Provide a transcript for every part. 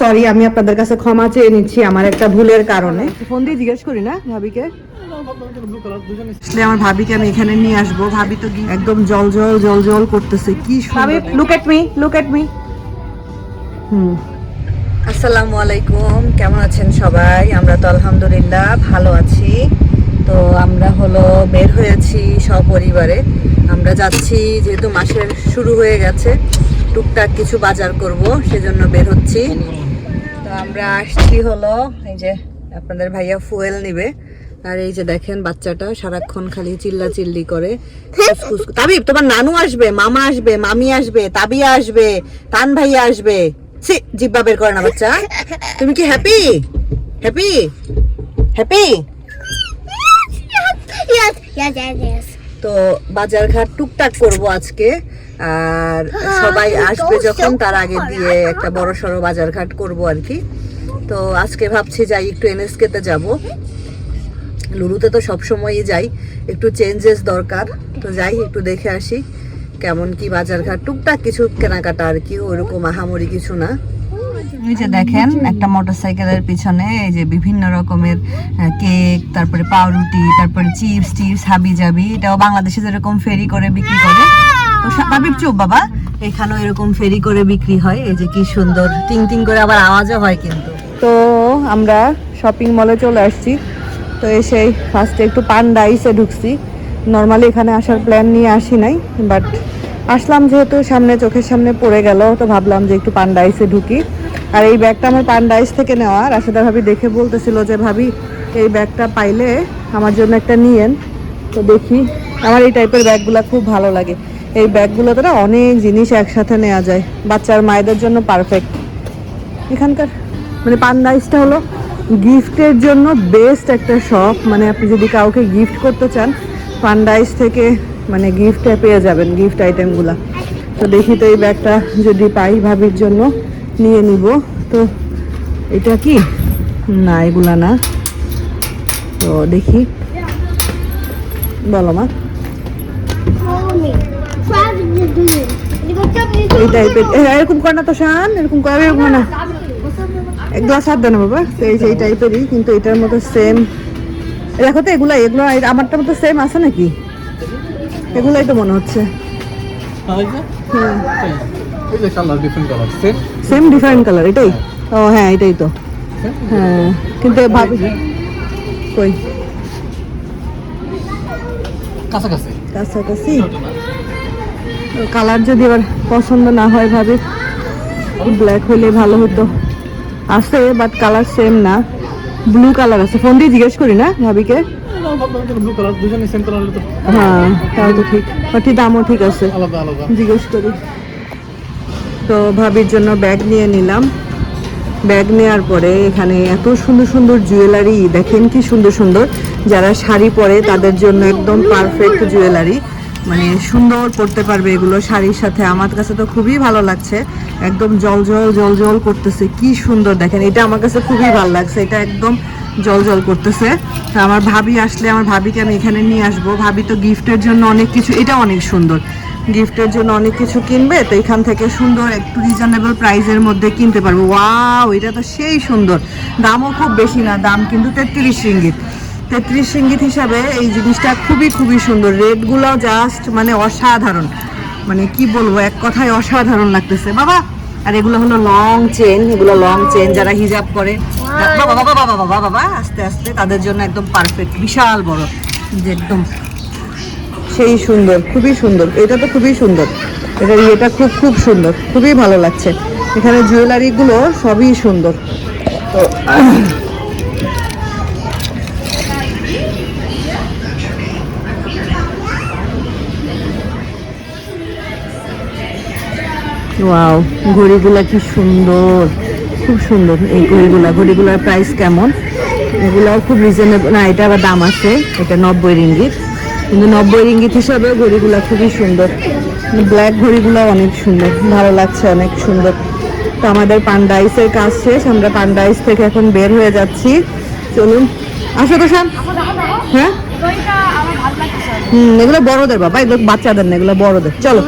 Sorry আমি আপনাদের কাছে ক্ষমা চেয়ে নিচ্ছি আমার একটা ভুলের কারণে। ফোন দিয়ে জিজ্ঞেস করি না ভাবিকে? আসলে আমার ভাবিকে আমি এখানে নিয়ে আসব। ভাবি তো একদম জল জল জল জল করতেছে কি ভাবি look at me look at me hmm. আসসালামু আলাইকুম কেমন আছেন সবাই? আমরা তো আলহামদুলিল্লাহ ভালো আছি। তো আমরা হলো বের হয়েছি সপরিবারে। আমরা যাচ্ছি যেহেতু মাসের শুরু হয়ে গেছে টুকটাক কিছু বাজার করব সেজন্য বের হচ্ছি। তো আমরা আসছি হলো এই যে আপনাদের ভাইয়া ফুয়েল নিবে। আর এই যে দেখেন বাচ্চাটা সারাক্ষণ খালি চিল্লা চিল্লি করে তাবিব তোমার নানু আসবে মামা আসবে মামি আসবে তাবিয়া আসবে তান ভাইয়া আসবে। সি জিব্বা বের করে না বাচ্চা। তুমি কি হ্যাপি হ্যাপি হ্যাপি. তো বাজার ঘাট টুকটাক করব আজকে। আর সবাই আসবে যখন তার আগে দিয়ে একটা বড় সড়ো বাজার ঘাট করব আর কি। তো আজকে ভাবছি যাই একটু এনএসকে তে যাব। লুলুতে তো সব সময়ই যাই একটু চেঞ্জেস দরকার। তো যাই একটু দেখে আসি কেমন কি বাজার ঘাট টুকটাক কিছু কেনাকাটা আর কি ওরকম আহামরি কিছু না। এই যে দেখেন একটা মোটরসাইকেলের পিছনে এই যে বিভিন্ন রকমের কেক তারপরে পাউরুটি তারপরে চিপস টিপস হাবি জাবি এটাও বাংলাদেশে যেরকম ফেরি করে বিক্রি করে স্বাভাবিক চুপ বাবা। এখানেও এরকম ফেরি করে বিক্রি হয়। এই যে কি সুন্দর টিং টিং করে আবার আওয়াজও হয় কিন্তু। তো আমরা শপিং মলে চলে আসছি। তো এসে ফার্স্টে একটু পান্ডা আইসে ঢুকছি। নর্মালি এখানে আসার প্ল্যান নিয়ে আসি নাই বাট আসলাম যেহেতু সামনে চোখের সামনে পড়ে গেল, তো ভাবলাম যে একটু পান্ডা আইসে ঢুকি। আর এই ব্যাগটা আমার পান্ডা আইস থেকে নেওয়া। রাশেদা ভাবি দেখে বলতেছিল যে, ভাবি, এই ব্যাগটা পাইলে আমার জন্য একটা নিয়েন। তো দেখি, আমার এই টাইপের ব্যাগগুলো খুব ভালো লাগে। এই ব্যাগগুলোতে না অনেক জিনিস একসাথে নেওয়া যায়। বাচ্চার মায়েদের জন্য পারফেক্ট এখানকার মানে পান্ডাইসটা হলো গিফটের জন্য বেস্ট একটা শপ মানে আপনি যদি কাউকে গিফট করতে চান পান্ডাইস থেকে মানে গিফটে পেয়ে যাবেন গিফট আইটেমগুলো তো দেখি তো এই ব্যাগটা যদি পাই ভাবির জন্য নিয়ে নিব। তো এটা কি? না, এগুলা না। তো দেখি। বলো মা। এই টাইপের এরকম করে না তো শান এরকম করে এরকম না। এক গ্লাস হাত দেন বাবা এই যে এই টাইপেরই কিন্তু এটার মতো সেম দেখো তো এগুলা এগুলো আমারটার মতো সেম আছে নাকি? এগুলাই তো মনে হচ্ছে। সেম সেম ডিফারেন্ট কালার এটাই? ও হ্যাঁ এটাই তো। হ্যাঁ কিন্তু ভাবি কই? কাছাকাছি। কাছাকাছি? কালার যদি আবার পছন্দ না হয় ভাবি ব্ল্যাক হলে ভালো হতো। আছে বাট কালার সেম না। ব্লু কালার আছে। ফোন দিয়ে জিজ্ঞেস করি না ভাবিকে? হ্যাঁ তাও তো ঠিক। বাট দামও ঠিক আছে। জিজ্ঞেস করি। তো ভাবির জন্য ব্যাগ নিয়ে নিলাম। ব্যাগ নেওয়ার পরে এখানে এত সুন্দর সুন্দর জুয়েলারি দেখেন কি সুন্দর সুন্দর। যারা শাড়ি পরে তাদের জন্য একদম পারফেক্ট জুয়েলারি মানে সুন্দর পরতে পারবে এগুলো শাড়ির সাথে। আমার কাছে তো খুবই ভালো লাগছে। একদম জল জল জল জল করতেছে। কি সুন্দর দেখেন, এটা আমার কাছে খুবই ভালো লাগছে। এটা একদম জল জল করতেছে। তা আমার ভাবি আসলে, আমার ভাবিকে আমি এখানে নিয়ে আসব। ভাবি তো গিফটের জন্য অনেক কিছু, এটা অনেক সুন্দর। গিফটের জন্য অনেক কিছু কিনবে, তো এখান থেকে সুন্দর একটু রিজনেবল প্রাইসের মধ্যে কিনতে পারব। ওয়াও, এটা তো সেই সুন্দর। দামও খুব বেশি না, দাম কিন্তু তেত্রিশ রিঙ্গিত। তেত্রিশ রিঙ্গিত হিসাবে এই জিনিসটা খুবই খুবই সুন্দর। রেটগুলো জাস্ট মানে অসাধারণ। মানে কি বলব এক কথায় অসাধারণ লাগতেছে। বাবা আর এগুলো হলো লং চেন এগুলো লং চেন যারা হিজাব করে। বাবা বাবা বাবা বাবা বাবা আস্তে আস্তে তাদের জন্য একদম পারফেক্ট বিশাল বড়। যে একদম সেই সুন্দর খুবই সুন্দর। এটা তো খুবই সুন্দর। এটা এটা খুব খুব সুন্দর। খুবই ভালো লাগছে। এখানে জুয়েলারিগুলো সবই সুন্দর। তো ওয়াও ঘড়িগুলা কি সুন্দর। খুব সুন্দর এই ঘড়িগুলা। ঘড়িগুলার প্রাইস কেমন? এগুলাও খুব রিজনেবল না এটা আবার দাম আছে। এটা নব্বই রিঙ্গিত। কিন্তু নব্বই রিঙ্গিত হিসাবে ঘড়িগুলা খুবই সুন্দর। ব্ল্যাক ঘড়িগুলো অনেক সুন্দর। ভালো লাগছে অনেক সুন্দর। তো আমাদের পান্ডাইসের কাজ শেষ। আমরা পান্ডাইস থেকে এখন বের হয়ে যাচ্ছি। চলুন। আসো তো শান হ্যাঁ? হুম এগুলো বড়দের বাবা। এগুলো বাচ্চাদের না এগুলো বড়দের। চলো।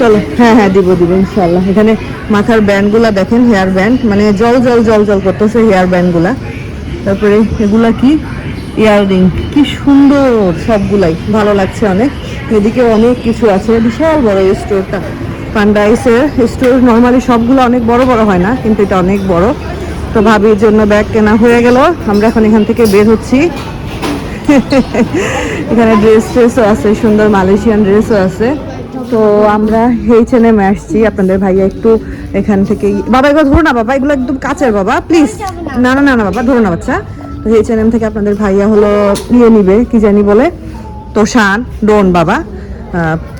চলো। হ্যাঁ হ্যাঁ দিব দিব ইনশাল্লাহ এখানে মাথার ব্যান্ডগুলা দেখেন, হেয়ার ব্যান্ড। মানে জল জল জল জল করতেছে হেয়ার ব্যান্ডগুলা তারপরে এগুলা কি? ইয়াররিং। কি সুন্দর সবগুলাই। ভালো লাগছে অনেক। এদিকে অনেক কিছু আছে। বিশাল বড় এই স্টোরটা। পান্ডাইসের স্টোর নর্মালি সবগুলো অনেক বড় বড় হয় না, কিন্তু এটা অনেক বড়। তো ভাবির জন্য ব্যাগ কেনা হয়ে গেল। আমরা এখন এখান থেকে বের হচ্ছি। এখানে ড্রেস ট্রেসও আছে, সুন্দর মালয়েশিয়ান ড্রেসও আছে। তো আমরা এইচ এন আসছি। আপনাদের ভাইয়া একটু এখান থেকে বাবা, এগুলো ধরো না বাবা, এগুলো একদম কাছের বাবা প্লিজ না না না না বাবা, ধরো না বাচ্চা। তো এইচ এন থেকে আপনাদের ভাইয়া হলো ইয়ে নিবে, কি জানি বলে। তোষান ডোন বাবা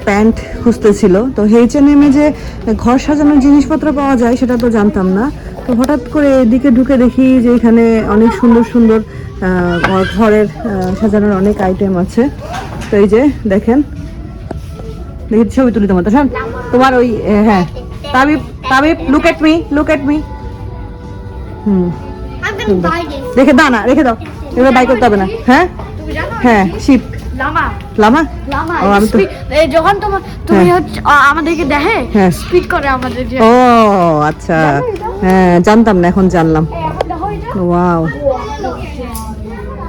প্যান্ট খুঁজতেছিল। তো এইচ এন এম যে ঘর সাজানোর জিনিসপত্র পাওয়া যায়, সেটা তো জানতাম না। তো হঠাৎ করে এদিকে ঢুকে দেখি যে এখানে অনেক সুন্দর সুন্দর ঘরের সাজানোর অনেক আইটেম আছে। তো এই যে দেখেন দেখি ছবি তুলি তোমার শোন তোমার ওই হ্যাঁ Tabib Tabib look at me look at me hmm. রেখে দাও না রেখে দাও এগুলো বাই করতে হবে না হ্যাঁ? হ্যাঁ শিপ লামা। লামা? লামা ও, আমি তো- যখন তোমার তুমি হ্যাঁ। হচ্ছে আমাদেরকে দেখে হ্যাঁ। স্পিড করে আমাদের ও আচ্ছা। হ্যাঁ জানতাম না এখন জানলাম। ওয়াও।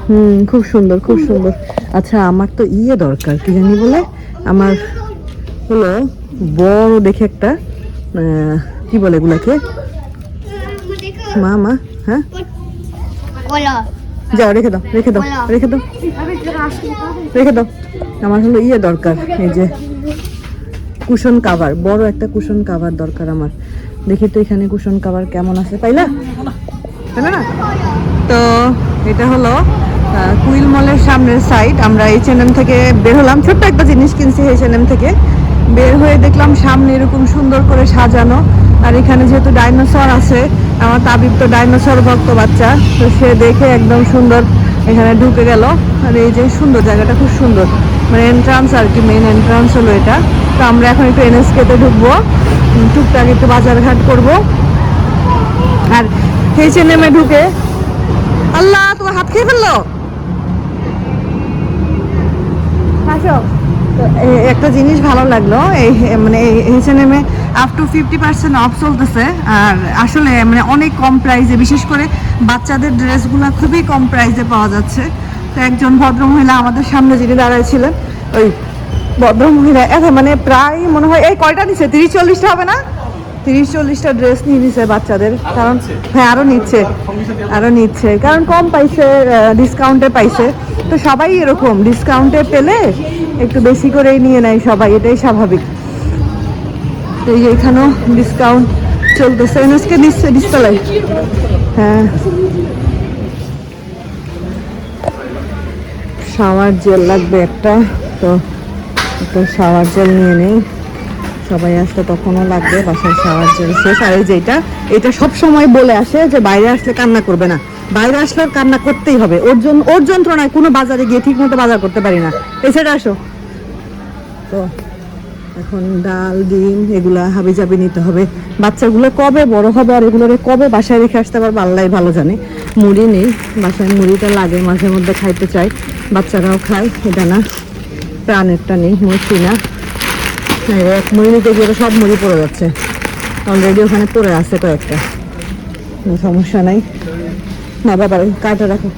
হুম খুব সুন্দর খুব সুন্দর। আচ্ছা আমার তো ইয়ে দরকার কি জানি বলে? আমার হলো বড় দেখে একটা কি বলে এগুলাকে? মা মা হ্যাঁ যাও রেখে দাও রেখে দাও রেখে দাও রেখে দাও। আমার হলো ইয়ে দরকার এই যে কুশন কাভার বড় একটা কুশন কাভার দরকার আমার। দেখি তো এখানে কুশন কাভার কেমন আছে পাইলা? পাইলা না? তো এটা হলো কুইল মলের সামনের সাইড আমরা এইচ এন এম থেকে বের হলাম। ছোট্ট একটা জিনিস কিনছি এইচ এন এম থেকে। বের হয়ে দেখলাম সামনে এরকম সুন্দর করে সাজানো। আর এখানে যেহেতু ডাইনোসর আছে, আমার তাবিব তো ডাইনোসর ভক্ত বাচ্চা, তো সে দেখে একদম সুন্দর এখানে ঢুকে গেল। আর এই যে সুন্দর জায়গাটা খুব সুন্দর। মানে এন্ট্রান্স আর কি মেন এন্ট্রান্স হলো এটা। তো আমরা এখন একটু এনএসকেতে ঢুকবো। টুকটাক একটু বাজার ঘাট করব। আর এইচ এন এম ঢুকে আল্লাহ, তোমার হাত খেয়ে ফেলল? আসো। একটা জিনিস ভালো লাগল এই মানে H and M A up to fifty percent off চলতেছে আর আসলে মানে অনেক কম প্রাইসে বিশেষ করে বাচ্চাদের ড্রেসগুলো খুবই কম প্রাইসে পাওয়া যাচ্ছে। তো একজন ভদ্রমহিলা আমাদের সামনে যিনি দাঁড়াইছিলেন ওই ভদ্রমহিলা এত মানে প্রায় মনে হয় এই কয়টা নিচ্ছে তিরিশ চল্লিশটা হবে না? তিরিশ চল্লিশটা ড্রেস নিয়ে নিছে বাচ্চাদের কারণ হ্যাঁ আরও নিচ্ছে আরও নিচ্ছে কারণ কম পাইছে ডিসকাউন্টে পাইছে। তো সবাই এরকম ডিসকাউন্টে পেলে একটু বেশি করেই নিয়ে নেয় সবাই, এটাই স্বাভাবিক। তো এই যে এখানেও ডিসকাউন্ট চলতেছে। এনএসকে দিচ্ছে ডিসপ্লে হ্যাঁ। শাওয়ার জেল লাগবে একটা। তো একটা শাওয়ার জেল নিয়ে নেই। সবাই আসলে তখনও লাগবে, বাসায় শাওয়ার জেল শেষ। আর এই যে এটা এটা সময় বলে আসে যে বাইরে আসলে কান্না করবে না। বাইরে আসলে কান্না করতেই হবে। ওর জন্য ওর যন্ত্রণায় কোনো বাজারে গিয়ে ঠিক মতো বাজার করতে পারি না। সাইডে আসো। তো এখন ডাল, ডিম, এগুলা হাবি জাবি নিতে হবে। বাচ্চাগুলো কবে বড় হবে আর এগুলোরে কবে বাসায় রেখে আসতে পারব, আল্লাহ ভালো জানে। মুড়ি নেই। বাসায় মুড়িটা লাগে, মাঝে মধ্যে খাইতে চাই। বাচ্চারাও খায়, এটা না। প্রাণেরটা নেই, মুড়ি না। এক মুড়ি নিতে গিয়ে সব মুড়ি পড়ে যাচ্ছে। অলরেডি ওখানে পড়ে আছে কয়েকটা। সমস্যা নাই। না, বাবা কাটা রাখো।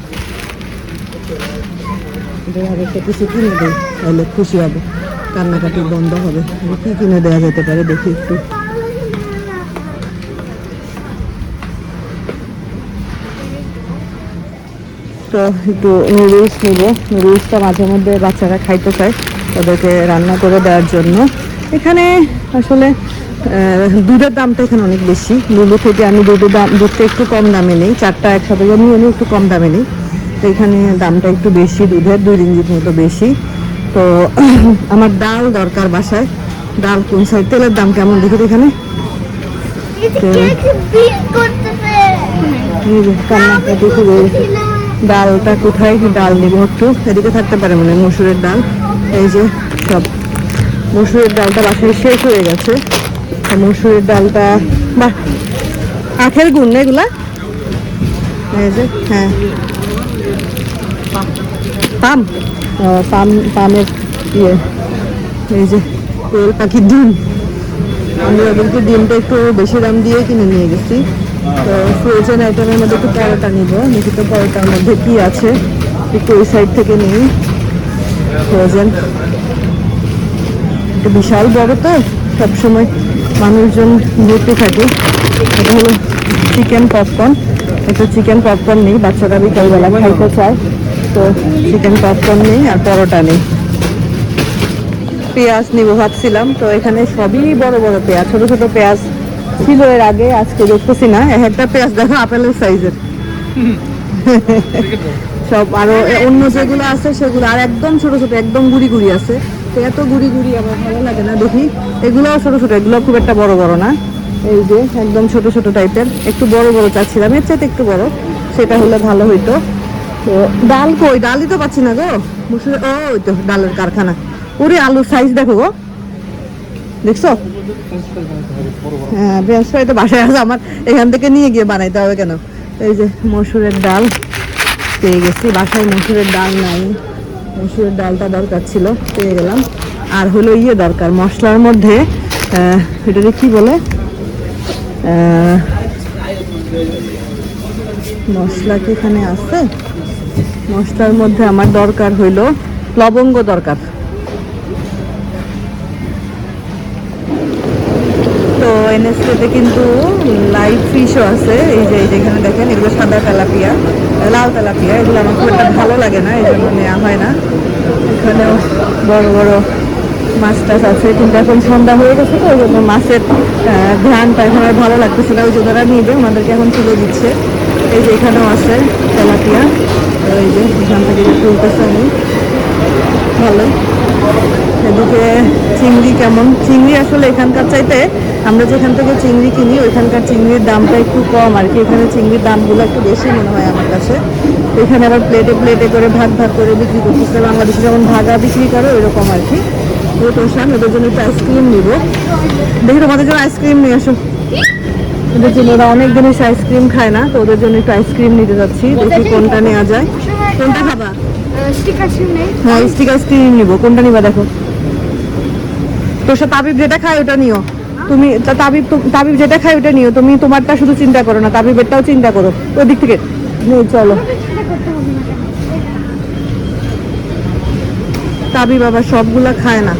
একটা কিছু কিনে দিই তাহলে খুশি হবে। কান্নাকাটি বন্ধ হবে। কি কিনে দেওয়া যেতে পারে দেখি একটু। তো একটু নুডলস নিব। নুডলসটা মাঝে মধ্যে বাচ্চারা খাইতে চায়, ওদেরকে রান্না করে দেওয়ার জন্য। এখানে আসলে দুধের দামটা এখানে অনেক বেশি। লুলু থেকে আমি দুধের দাম দুধটা একটু কম দামে নেই। চারটা একসাথে নিয়ে নিয়ে একটু কম দামে নেই। তো এখানে দামটা একটু বেশি দুধের দুই রিঞ্জিত মতো বেশি। তো আমার ডাল দরকার বাসায়। ডাল কোন সাইড? তেলের দাম কেমন দেখি এখানে? ডালটা কোথায়? ডাল নিব একটু। এদিকে থাকতে পারে মানে মসুরের ডাল। এই যে সব মসুরের ডালটা বাসায় শেষ হয়ে গেছে। মসুরের ডালটা বাহ আখের গুণ এগুলা? হ্যাঁ। পাম। পাম, পামের ইয়ে। এই যে কোয়েল পাখির ডিম। আমি ওদেরকে ডিমটা একটু বেশি দাম দিয়ে কিনে নিয়ে গেছি। তো ফ্রোজেন আইটেমের মধ্যে একটু পরোটা নিব। দেখি তো পরোটার মধ্যে কি আছে? একটু ওই সাইড থেকে নিই। ফ্রোজেন এটা বিশাল বড় তো, সবসময়। মানুষজন ঘুরতে থাকে। এটা হলো চিকেন পপকর্ন এটা চিকেন পপকর্ন নেই, বাচ্চারা বিকালবেলা খাইতে চায়। তো চিকেন পপকর্ন নেই আর পরোটা নেই। পেঁয়াজ নিবো ভাবছিলাম, তো এখানে সবই বড় বড় পেঁয়াজ, ছোট ছোট পেঁয়াজ ছিল এর আগে, আজকে দেখতেছি না। এক একটা পেঁয়াজ দেখো আপেলের সাইজের। সব আরও অন্য যেগুলো আছে সেগুলো, আর একদম ছোট ছোট, একদম গুড়ি গুড়ি আছে। এত গুড়ি গুড়ি আমার ভালো লাগে না, দেখি। এগুলোও ছোট ছোট, এগুলো খুব একটা বড় বড় না। এই যে, একদম ছোট ছোট টাইপের। একটু বড় বড় চাচ্ছিলাম, এর চাইতে একটু বড়। সেটা হলে ভালো হইতো। তো ডাল কই? ডালই তো পাচ্ছি না গো। মুসুর ও, ওই তো, ডালের কারখানা। ওরে, আলুর সাইজ দেখো গো। দেখছ? হ্যাঁ ফ্রেঞ্চ ফ্রাই তো বাসায় আছে আমার। এখান থেকে নিয়ে গিয়ে বানাইতে হবে কেন? এই যে, মসুরের ডাল। পেয়ে গেছি, বাসায় মসুরের ডাল নাই। মসুরের ডালটা দরকার ছিল, পেয়ে গেলাম। আর হলো ইয়ে দরকার, মশলার মধ্যে এটাকে কি বলে? মশলা কি এখানে আছে? মশলার মধ্যে আমার দরকার হইল লবঙ্গ দরকার। তো এনএসকেতে কিন্তু লাইভ ফিশও আছে, এই যে এই যে এখানে দেখেন, এগুলো সাদা তেলাপিয়া। লাল তেলাপিয়া এগুলো আমার খুব একটা ভালো লাগে না এই জন্য নেওয়া হয় না। এখানেও বড় বড় মাছ টাছ আছে, কিন্তু এখন সন্ধ্যা হয়ে গেছে তো, ওই জন্য মাছের ধ্যানটা এখন আর ভালো লাগতেছে না, ওই যে ওরা নিবে আমাদেরকে এখন তুলে দিচ্ছে। এই যে এখানেও আছে তেলাপিয়া ওই যে এখান থেকে তুলতেছে আমি। ভালো। এদিকে চিংড়ি কেমন? চিংড়ি আসলে এখানকার চাইতে আমরা যেখান থেকে চিংড়ি কিনি, ওইখানকার চিংড়ির দামটা একটু কম আর কি। এখানে চিংড়ির দামগুলো একটু বেশি মনে হয় আমার কাছে। এখানে আবার প্লেটে প্লেটে করে ভাগ ভাগ করে বিক্রি করতেছে। বাংলাদেশে যেমন ভাগা বিক্রি করে, ওইরকম আর কি। তো তোষান ওদের জন্য একটু আইসক্রিম নিব। দেখি তোমাদের জন্য আইসক্রিম নিয়ে আসো। ওদের জন্য ওরা অনেক জিনিস আইসক্রিম খায় না, তো ওদের জন্য একটু আইসক্রিম নিতে যাচ্ছি। দেখি কোনটা নেওয়া যায়। কোনটা খাবা? নেই। হ্যাঁ স্টিক আইসক্রিম নিবো। কোনটা নিবা দেখো? তোর সাথে তাবিব যেটা খায় ওটা নিও। তুমি তা- তাবিব তাবিব যেটা খায় ওটা নিও। তুমি তোমারটা শুধু চিন্তা করো না তাবিবেরটাও চিন্তা করো। ওই দিক থেকে। চলো। তাবিব আবার সবগুলা খায় না।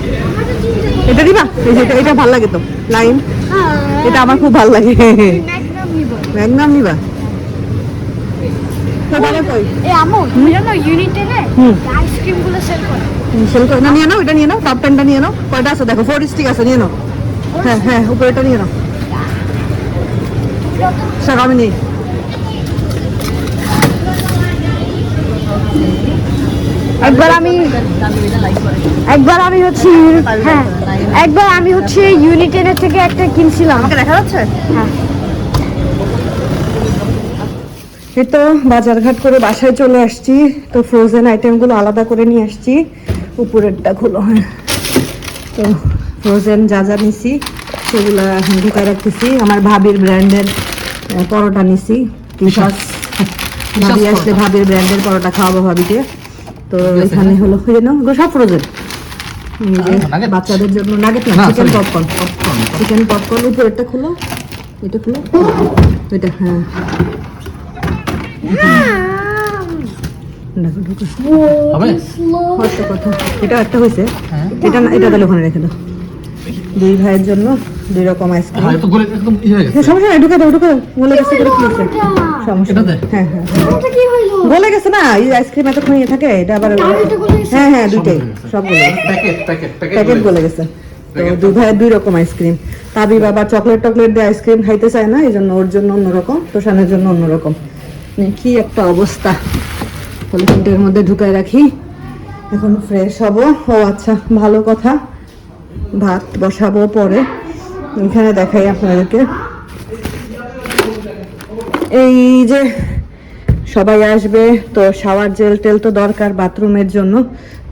এটা দিবা? এই যে এটা- ভালো লাগে তো। লাইম? এটা আমার খুব ভালো লাগে। ম্যাগনাম নিবা? তো কই? এই আমু তুমি জানো ইউনিটে হুম। আইসক্রিমগুলো সেল করে। সেল করে। না নিয়ে নাও এটা নিয়ে নাও টপ টেনটা নিয়ে নাও। কয়টা আছে? দেখো ফোর স্টিক আছে নিয়ে নাও। হ্যাঁ হ্যাঁ উপরেটা নিয়ে নাও। আমি নেই। একবার আমি একবার আমি হচ্ছে হ্যাঁ একবার আমি হচ্ছে ইউনিটেনের থেকে একটা কিনছিলাম। আমাকে দেখা যাচ্ছে? হ্যাঁ। এই তো বাজারঘাট করে বাসায় চলে আসছি। তো ফ্রোজেন আইটেমগুলো আলাদা করে নিয়ে আসছি। উপরেরটা খুলো। হ্যাঁ তো ফ্রোজেন যা যা নিছি সেগুলো ঢুকায় রাখতেছি। আমার ভাবির ব্র্যান্ডের পরোটা নিছি। কিশাস ভাবি আসলে ভাবির ব্র্যান্ডের পরোটা খাওয়াবো ভাবিকে। তো এখানে হলো খুঁজে নাও এগুলো সব ফ্রোজেন বাচ্চাদের জন্য নাগেট না চিকেন. পপকর্ন চিকেন পপকর্ন উপরেরটা খুলো। এটা খুলো। এটা হ্যাঁ দেখো ঢুকে হবে হচ্ছে কথা এটা একটা হয়েছে। হ্যাঁ। এটা না এটা তাহলে ওখানে রেখে দাও। দুই ভাইয়ের জন্য দুই রকম আইসক্রিম হ্যাঁ, গলে হয়ে সমস্যা নাই ঢুকে দাও ঢুকে দাও। বলে গেছে করে কি হয়েছে সমস্যা হ্যাঁ হ্যাঁ বলে গেছে না এই আইসক্রিম এতক্ষণ ইয়ে থাকে এটা আবার হ্যাঁ হ্যাঁ দুইটাই। সবগুলো প্যাকেট প্যাকেট প্যাকেট বলে গেছে। তো দুই ভাইয়ের দুই রকম আইসক্রিম তাবি বাবা চকলেট টকলেট দিয়ে আইসক্রিম খাইতে চায় না এই জন্য ওর জন্য অন্যরকম তোষানের জন্য অন্যরকম। কি একটা অবস্থা? পলিথিনটার মধ্যে ঢুকায় রাখি। এখন ফ্রেশ হব। ও আচ্ছা ভালো কথা। ভাত বসাবো পরে। এখানে দেখাই আপনাদেরকে। এই যে সবাই আসবে, তো শাওয়ার জেল টেল তো দরকার বাথরুমের জন্য।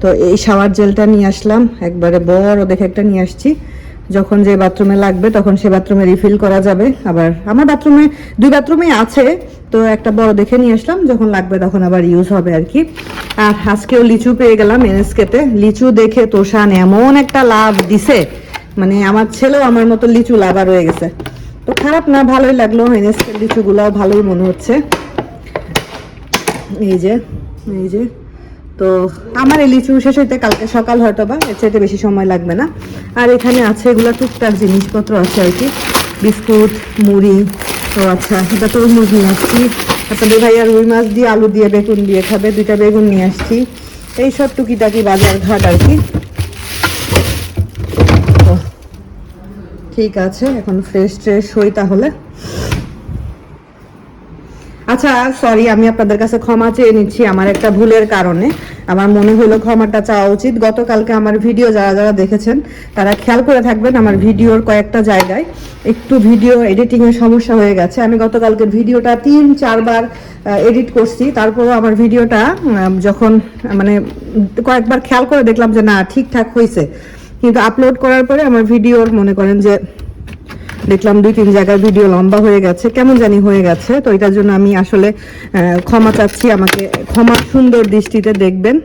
তো এই শাওয়ার জেলটা নিয়ে আসলাম। একবারে বড় দেখে একটা নিয়ে আসছি। যখন যে বাথরুমে লাগবে তখন সে বাথরুমে রিফিল করা যাবে। আবার আমার বাথরুমে, দুই বাথরুমে আছে, তো একটা বড় দেখে নিয়ে আসলাম, যখন লাগবে তখন আবার ইউজ হবে আর কি। আর আজকেও লিচু পেয়ে গেলাম এনএসকেতে লিচু দেখে তোষান এমন একটা লাভ দিছে। মানে আমার ছেলেও আমার মতো লিচু লাভা রয়ে গেছে। তো খারাপ না, ভালোই লাগল এনএসকে লিচুগুলো ভালোই মনে হচ্ছে। এই যে এই যে। তো আমার এই লিচু শেষ হইতে কালকে সকাল হয়তো বা, এর চাইতে বেশি সময় লাগবে না। আর এখানে আছে এগুলো টুকটাক জিনিসপত্র আছে আর কি। বিস্কুট, মুড়ি, তো আচ্ছা এটা তরমুজ নিয়ে আসছি। আপনাদের ভাইয়া রুই মাছ দিয়ে, আলু দিয়ে, বেগুন দিয়ে খাবে, দুইটা বেগুন নিয়ে আসছি। এইসব টুকিটাকি বাজার ঘাট আর কি। তো ঠিক আছে, এখন ফ্রেশ ট্রেশ হই তাহলে। আচ্ছা সরি আমি আপনাদের কাছে ক্ষমা চেয়ে নিচ্ছি আমার একটা ভুলের কারণে। আমার মনে হলো ক্ষমাটা চাওয়া উচিত। গতকালকে আমার ভিডিও যারা যারা দেখেছেন, তারা খেয়াল করে থাকবেন আমার ভিডিওর কয়েকটা জায়গায়। একটু ভিডিও এডিটিং এর সমস্যা হয়ে গেছে। আমি গতকালকে ভিডিওটা তিন, চারবার এডিট করছি। তারপরও আমার ভিডিওটা যখন মানে কয়েকবার খেয়াল করে দেখলাম যে না, ঠিকঠাক হয়েছে কিন্তু আপলোড করার পরে আমার ভিডিওর মনে করেন যে দেখলাম দুই তিন জায়গায় ভিডিও লম্বা হয়ে গেছে। কেমন জানি হয়ে গেছে। তো এটার জন্য আমি আসলে ক্ষমা চাচ্ছি। আমাকে ক্ষমা সুন্দর দৃষ্টিতে দেখবেন।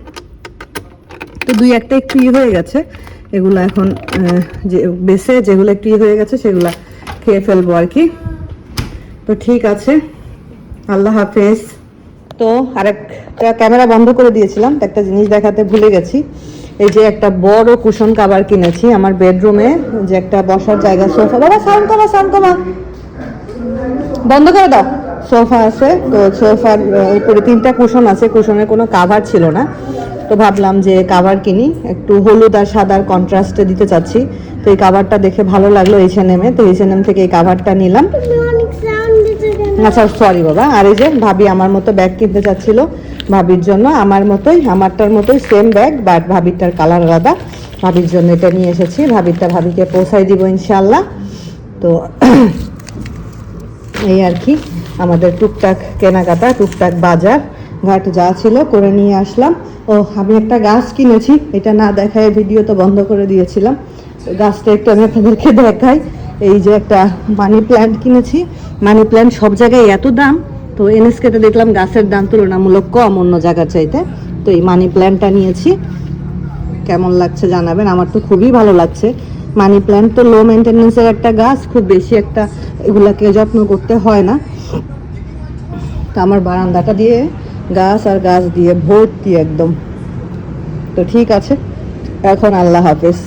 তো দুই একটা একটু ই হয়ে গেছে। এগুলো এখন যে বেসে যেগুলো একটু ই হয়ে গেছে, সেগুলো খেয়ে ফেলব আর কি। তো ঠিক আছে। আল্লাহ হাফেজ। তো আরেকটা ক্যামেরা বন্ধ করে দিয়েছিলাম। একটা জিনিস দেখাতে ভুলে গেছি। এই যে একটা বড় কুশন কাভার কিনেছি আমার বেডরুমে যে একটা বসার জায়গা সোফা। বাবা সাউন্ড কমা সাউন্ড কমা বন্ধ করে দাও। সোফা আছে তো সোফার উপরে তিনটা কুশন আছে কুশনের কোনো কাভার ছিল না। তো ভাবলাম যে কাভার কিনি একটু হলুদ আর সাদার কন্ট্রাস্টে দিতে চাচ্ছি। তো এই কাভারটা দেখে ভালো লাগল এইচ এন এম এ তো এইচ এন এম থেকে এই কাভারটা নিলাম আচ্ছা সরি বাবা। আর এই যে ভাবি আমার মতো ব্যাগ কিনতে চাচ্ছিল। ভাবির জন্য, আমার মতোই, আমারটার মতোই সেম ব্যাগ বাট ভাবিরটার কালার আলাদা। ভাবির জন্য এটা নিয়ে এসেছি। ভাবিরটা ভাবিকে পৌঁছাই দিব ইনশাল্লাহ তো এই আর কি, আমাদের টুকটাক কেনাকাটা, টুকটাক বাজার। ঘাট যা ছিল করে নিয়ে আসলাম। ও, আমি একটা গাছ কিনেছি। এটা না দেখায় ভিডিও তো বন্ধ করে দিয়েছিলাম। গাছটা একটু আমি আপনাদেরকে দেখাই। এই যে একটা মানি প্ল্যান্ট কিনেছি। মানি প্ল্যান্ট সব জায়গায় এত দাম। তো এনএসকেতে দেখলাম গাছের দাম তুলনামূলক কম অন্য জায়গার চাইতে। তো এই মানি প্ল্যান্টটা নিয়েছি। কেমন লাগছে জানাবেন? আমার তো খুবই ভালো লাগছে। মানি প্ল্যান্ট তো লো মেনটেন্যান্সের একটা গাছ, খুব বেশি একটা এগুলাকে যত্ন করতে হয় না। তো আমার বারান্দাটা দিয়ে গাছ আর গাছ দিয়ে ভর্তি একদম। তো ঠিক আছে। এখন আল্লাহ হাফেজ।